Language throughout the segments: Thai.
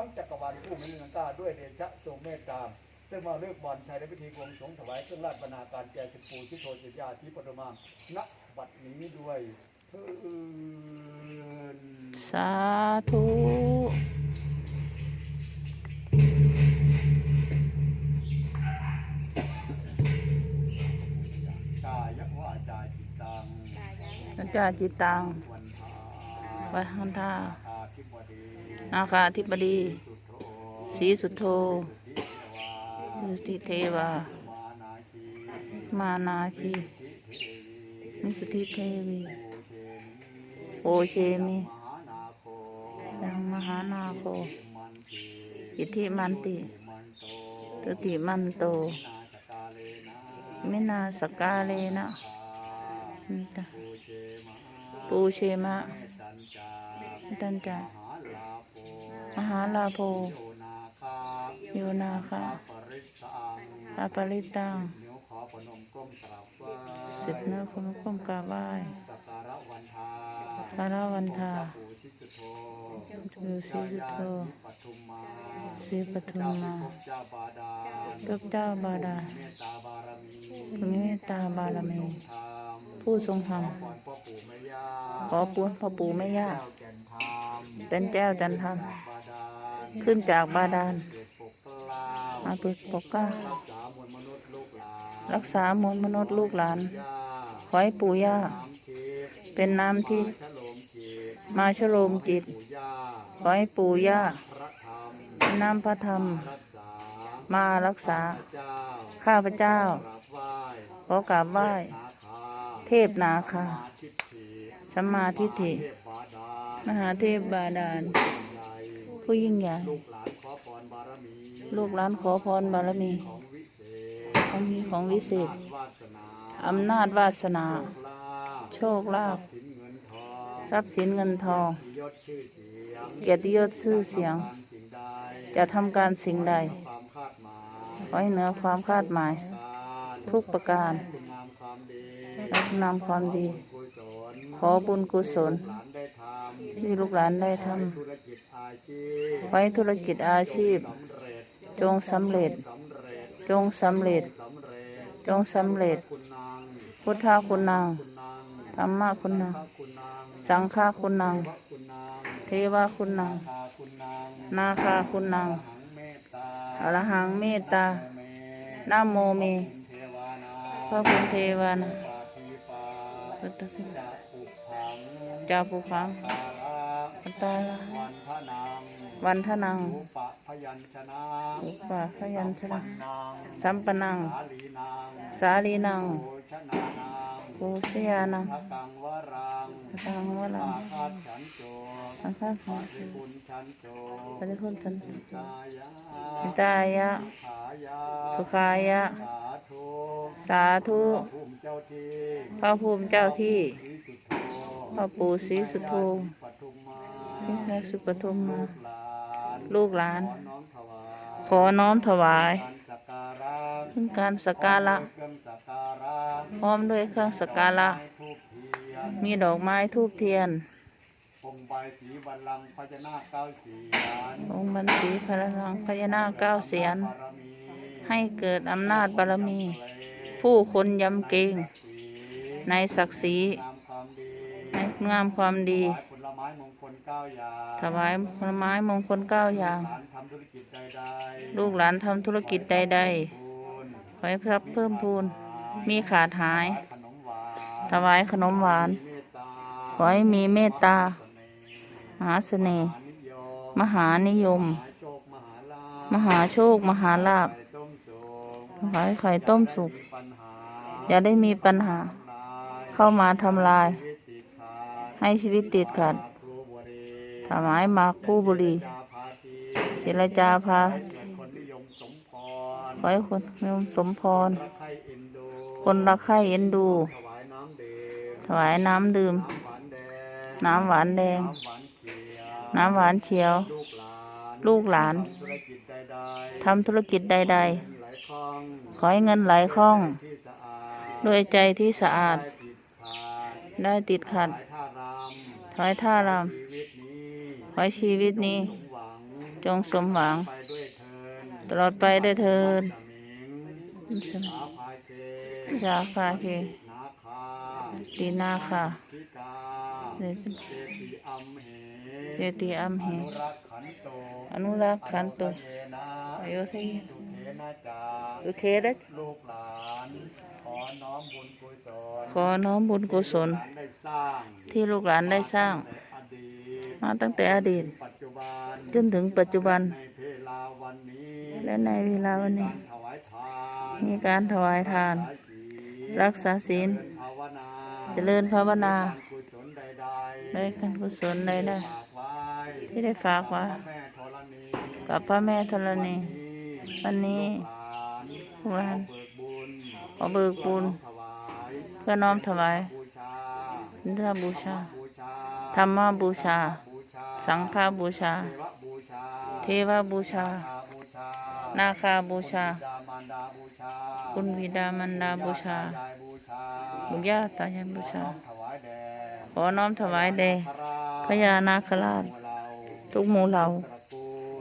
ทั้งจักรวาลผู้มีเงินกล้าด้วยเดชะทรงเมตตาซึ่งมาเลือกบอลชัยในพิธีบวงสรวงถวายเครื่องราชบรรณาการแก่สิบปูชิโตจิตยาทิปรมาณบัดนี้ด้วยเพื่นสาธุกายะวาจาจิตตังสัจจาจิตตังวันทาวัฒนธาอาธิบดี นาคาธิบดีสีสุโธทิเทวาสุติเทวา มานาคีมานาคีทิเทวีนิสติเทวี โอเชมิโอเชมิมหานาโคยังมหานาโคอิทธิมันติตตุติมันโตมินาสกาเลนะมิตาปูเชมะปูเชมะตันจาตันจา มหาลาโภโยนาคาโยนาปริสังปาลิตังเดี๋ยวขอปนาบไหว้สิบเนื้อคุณก้มกราบไหว้สักการะวันทาสารวันทาปู่ชิสุโธคือสีสุโธปทุมมาสีปทุมมาเจ้าเจ้าบาดาเมตตาบารมีพระเมตตาบารมี ผู้ทรงธรรม ขอปูนพ่อปู่แม่ย่าเจ้าแก่นธรรมเป็นแจ้วจันทร์ ขึ้นจากบาดาลเกิดปกเกล้ามาปึกปกก้ารักษามวลมนุษย์ลูกหลานรักษามนุษย์ลูกหลาน ขอให้ปู่ย่า เป็นน้ำที่ มาชโลมจิต ขอให้ปู่ย่าเป็นน้ำพระธรรม มารักษา ข้าข้าพเจ้ากราบไหว้ขอกราบไหว้ เทพนาคาสัมมาทิฏฐิมหาเทพบาดาล ผู้ยิ่งใหญ่ ลูกหลานขอพรบารมีลูกหลานขอพรบารมีของวิเศษของมีของวิเศษวาสนาอำนาจวาสนา โชคลาภโชคลาภทรัพย์สินเงินทองทรัพย์สินเงินทองยศชื่อเสียงเกียรติยศชื่อเสียงสิ่งใดจะทำการสิ่งใดความคาดหมายขอให้เหนือความคาดหมายการทุกประการคุณงามความดีและนำความดีกุศลขอบุญกุศลหลานได้ ที่ลูกหลานได้ทำไว้ธุรกิจอาชีพสำเร็จจงสำเร็จ จงสำเร็จ จงสำเร็จ พุทธาคุณนางธรรมะคุณนาง สังฆาคุณนาง เทวาคุณนาง นาคาคุณนางอรหังเมตตานะโมเมพระพุทธเทวานะพุทธเทวา จะปุพังจาปุขังตาระอัตตาลาวันพนังวันทนังอุปะพยัญชนะอุปาพยัญชนะนางสัมปนัง สาลีนาง ปูชยานังพระกังวรังตังวลังอาคาฉันโจสังฆาสัปงฏิคุณฉันโจปฏิคุณสันตายะอิตายะขายะสุขายะ สาธุสาธุภูมิเจ้าที่พระภูมิเจ้าที่ศรีสุโธพระปู่ศรีสุโธปทุมมาที่แรกสุปทุมมาลูกหลานลูกหลาน ขอน้อมถวายขอน้อม ถวายการสักการะซึ่งการสักการะเครื่องสักการะ พร้อมด้วยเครื่องสักการะทูบเทียนมีดอกไม้ทูบเทียน องค์ใบสีบัลลังก์พญานาคเก้าเสียนองค์บันสีพระลังพญานาคเก้าเสียนบารมีให้เกิดอำนาจบารมี ผู้คนยำเกรงในศักดิ์ศรีงามความดีในงามความดีผลไม้มงคลเก้าอย่างถวายผลไม้มงคลเก้าอย่างหลานทำธุรกิจใดๆลูกหลานทำธุรกิจใดบุญๆ ขอให้พระเพิ่มพูน มีขาดหาย ถวายขนมหวาน ขอให้มีเมตตา มหาเสน่ห์ มหานิยม มหาโชค มหาลาภ ขอให้ไข่ต้มสุก อย่าได้มีปัญหา เข้ามาทำลาย ให้ชีวิตติดขัดถวายมากผู้บุรี เจรจาพา ขอให้คนนิยมสมพร คนรักใคร่เอ็นดูถวายน้ำเดือถวายน้ำดื่ม น้ำหวานแดง น้ำหวานแดงน้ำหวานเขียวน้ำหวานเขียวลูกหลานลูกหลาน ทำธุรกิจใด ๆ ขอให้เงินไหลคล่อง ด้วยใจที่สะอาด ได้ติดขัดสายท่ารถอยท่ารำชีวิตนี้ำขอให้ชีวิตนี้ จงสมหวัง ตลอดไปด้วยเถิดสมิงสาภาเจยาคาเคนาคาตีนาคาทิกาเดเจติอัมเหเจติอัมเหอนุรักขันโตอนุรักษ์ขันตุอนุเยนะอโยธยสุเทนะจาโอเคเด้อลูกหลานขอน้อมบุญกุศลขอน้อมบุญกุศล ที่ลูกหลานได้สร้างที่ลูกหลานได้สร้างในอดีตมาตั้งแต่อดีตปัจจุบันจนถึงปัจจุบัน ในเวลาวันนี้ และในเวลาวันนี้การถวายทานมีการถวายทาน รักษาศีลภาวนาเจริญภาวนาการกุศลใดๆได้การกุศลใดได้ฝากไว้ที่ได้ฝากไว้พระแม่ธรณีกับพระแม่ธรณีวันนี้ลูกหลานลูกหลานขอเบิกบุญขอเบิกบุญถวายเพื่อน้อมถวายบูชาพุทธบูชาบูชา ธรรมบูชาบูชา สังฆบูชา เทวบูชาเทวบูชา นาคาบูชานาคาบูชา คุณบิดามารดาบูชาคุณวิดามันดาบูชายายบูชา บุญญาตายายบูชา ขอน้อมถวายแด่พญานาคราช ทุทุกกหมู่เหล่า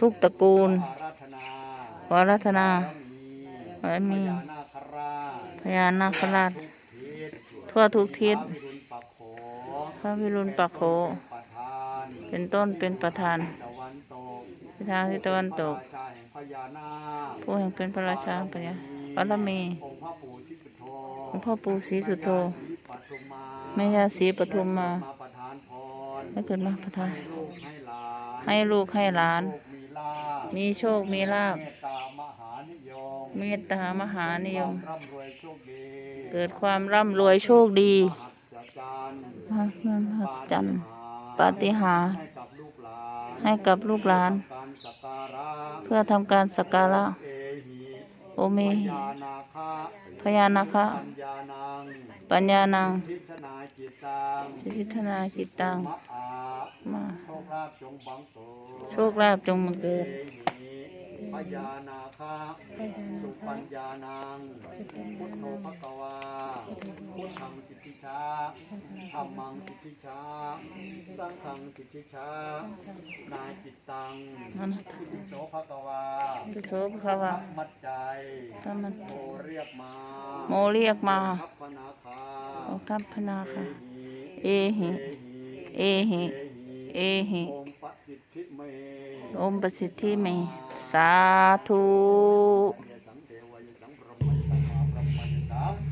ทุกตระกูลทุกตระกูลขอรัตนาขอให้มีพญานาคราช ทั่วทุกทิศทั่วทุกทิศพระวิรุณปักโขพระวิรุณปักโขเป็นต้นเป็นประธานตะวันตกไปทางทิศตะวันตกราชาแห่ง พญานาคผู้แห่งเป็นพระราชาพญาบารมีองค์พระปู่ศรีสุโธองค์พ่อปู่ศรีสุโธแม่ย่าศรีปทุมมาแม่ยาศรีปทุมมามาประทานพรให้เกิดมาประทานให้ลูกให้หลานให้ลูกให้หลานโชคมีลาภมีโชคมีลาภเมตตามหานิยมเมตตามหานิยมร่ำรวยโชคดีเกิดความร่ำรวยโชคดีมหัศจรรย์มหัศจรรย์ปาฏิหาริย์ให้กับลูกหลาน พื่อทำการสักการะเอหิโอเมพญานาคาพญานาคะ ปัญญานังปัญญานังทิศนาจิตตังทิทนาจิตตังมะอามาโชคลาภจงบังเกิดโชคลาภจงมาเกิดเอหิพญานาคาสุปัญญานังพุทโธภควาพุทธั งสิทธิชาธรรมังสิทธิชาสังฆังสิทธิชานายจิตตังนั่นพุทธิโสภควาทุโสภความัดใจถ้ามันโมเรียกมาโมเรียกมาทัพพนาคาออกทัพพนาค่ะเอเอหิเอหิเอหิโอมปะสิทธิเมอมประสิทธิเมสาธุ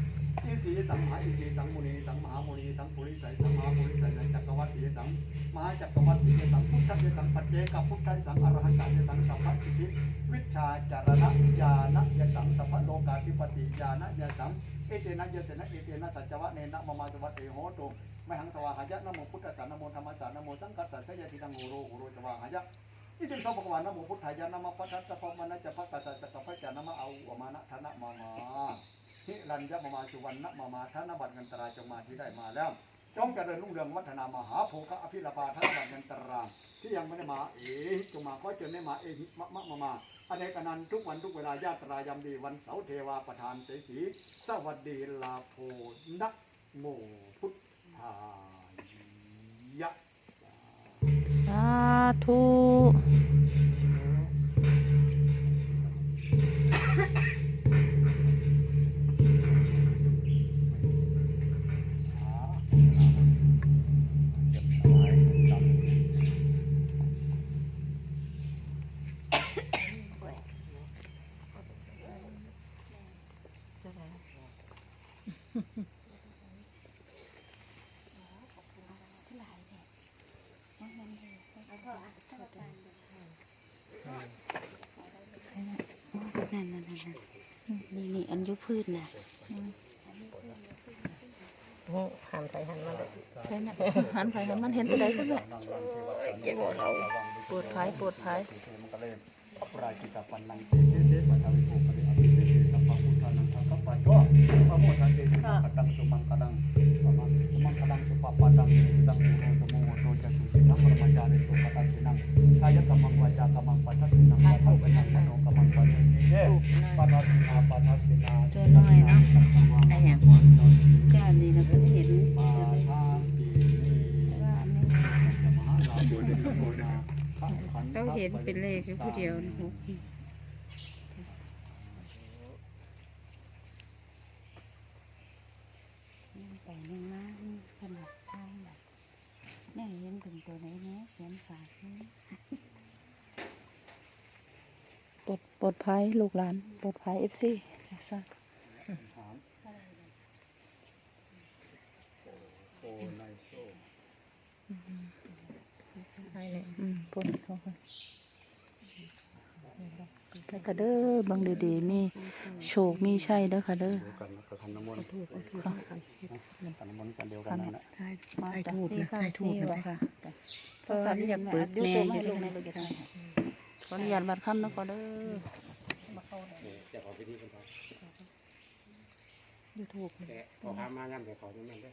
ยิสังหาอิสิสีสังมุนีสังมหามุนีสังปุริสัยสังมหาปุริสัยสังจักรวัติสังมหาจักรวัติสังพุทธะสังปัจเจกพุทธะสังอรหันตสังสัพพะสิทธิวิชาจารณะญาณยสังสัพพะโลกาธิปติญาณยสังเอเตนะยเสนะเอเตนะสัจจวะเนนะมมาสวัตเตโหตุมหังสวาหายะนะโมพุทธัสสะนะโมธรรมัสสะนะโมสังฆัสสะสยะทิตังโหโรโหโรสวาหายะอิติสัพพวานะโมพุทธายะนะมพัทธัสสะพะมนะจะภะกะสะจะกะพะจานะมะเอาวะมานะธนะมามา ฮิรัญญะมะมาสุวรรณมะมาธนบัตรเงินตราจงมาที่ได้มาแล้ว จงเจริญรุ่งเรืองวัฒนามหาโภคะอภิรปาธนบัตรเงินตราที่ยังไม่ได้มาเอหิจงมาขอเจริญได้มาเอหิมะมะมะมาอเนกอนันทุกวันทุกเวลาญาตรายามดีวันเสาร์เทวาประธานเสสีสวัสดีลาโพนะโมพุทธายะสาธุ นี่นี่อันยุพืชน่ะหันไปหันมาเลยใช่ไหมหันไปหันมันเห็นตัวใดก็ได้ปวดภายปวดภายมันก็เลยอัปราชิตาปันนังเตเตเตปัทวิโภคริอภิเตเตสัพพะพุทธานังสัพพะปัจจพระโมทันเตติมังคตังสุมังคลังสมังสุมังคลังสุปปะตังสุตัง งปรมัญญาเรโสปตัสสินังกายกรรมังวาจากรรมังปัทสินังปัทสินังมโนกรรมังปัทสิเยปัทสินาปัทสินาตัวน้อยเนาะอะไรอย่างเจ้านี่เราเพิ่งเหาลาภโยนิโกนาเราเห็นเป็นเลขผู้เดียวนะหกนั่งไปนั่งมาขนาดข้างแบบแม่นเป็น ตัวไหนแน่เขียนฝากนี่ปลดปลดภัยลูกหลานปลดภัยเอฟซีหารโอ้ไนโซ่ให้เลย อืมปลดเข้าไป แล้วก็เด้อเบังดีๆมีโชคมีชัยเด้อค่ะเด้อเดียวกันนะกับขันน้ำมนต์ถูกเอาถูกค่ะขันน้ำมนต์กันเดียวกันนั่นแหละใช่มาให้จากถูกนะให้ถูกนะค่ะเพราะว่าอยากเปิดแม่อยู่ตรงนั้นขออนุญาตบัดคำนะก็เด้อยูทูบแต่พอพามาย่ำแต่เขาตรงนั้นได้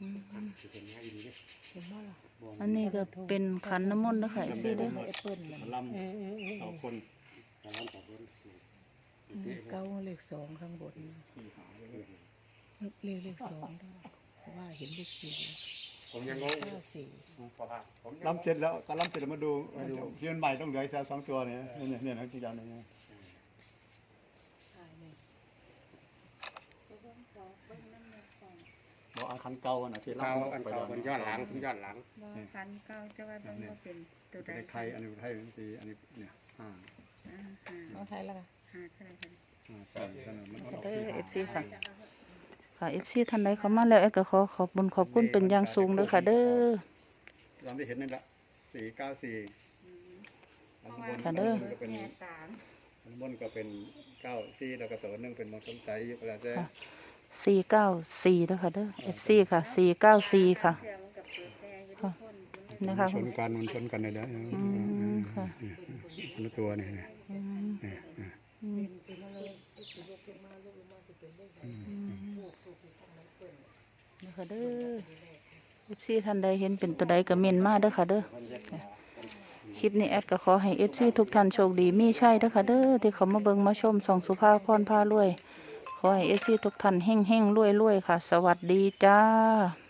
อืมสิเป็นง่ายดีเด้เห็นบ่ล่ะอันนี้ก็เป็นขันน้ำมนต์นะคะเอฟซีเด้อแอปเปิ้ลมันลำเอาคน แต่ร้านต่อคนสี่เก้าเลขสองข้างบนเลขเลขสองด้วยเพราะว่าเห็นเลขสี่ผมยังงงอยู่เก้าสี่พอพาผมยังลำเสร็จแล้วก็ลำเสร็จแล้วมาดูมาดูที่มันใหม่ต้องเหลือแค่สองตัวเนี่ยเนี่ยเนี่ยนะที่ยาวเนี่ยบอกอาคันเก่าอะนะที่เขาอันเขาคนย้อนหลังคนย้อนหลังคันเก้าจะว่าต้องว่าเป็นตัวใดเป็นไทยอันนี้เป็นไทยเป็นสีอันนี้เนี่ยห้าอ่าหา น้องไทยแล้วค่ะหาเท่าไหร่กันห้าสี่ขนาดมันออกเด้ที่อเอห้าฟซีค่ะ ค่ะเอฟซีท่านใดเข้ามาแล้วแอดก็ขอขอบคุญขอบคุณเป็นอย่างสูงเด้อค่ะ เด้อลำที่เห็นนั่นแหละสี่เก้าสี่อันบนค่ะเด้อก็เป็นแง่ตามอันบนก็เป็นเก้าสี่แล้วก็ตัวหนึงเป็นมงคลใจอยู่ก็แล้วแต่สี่เก้าสี่เด้อค่ะเด้อเอฟซีค่ะสี่เก้าสี่ค่ะเชื่อมันกับเปิดแม่อยู่ทุกคนมันเลยนะคะชนกันมันชนกันเลยนะมค่ะคนละตัวเนี่ยเนี่ยอืมเด้อค่ะเด้อเอฟซีท่านใดเห็นเป็นตัวใดก็เมนมาเด้อค่ะเด้อคลิปนี้แอดก็ขอให้เอฟซีทุกท่านโชคดีมีใช่เด้อค่ะเด้อที่เขามาเบิ่งมาชมส่องสุภาพรพารวย ขอให้เอฟซีทุกท่านเฮ่งเฮ่งรวยรวยค่ะ สวัสดีจ้า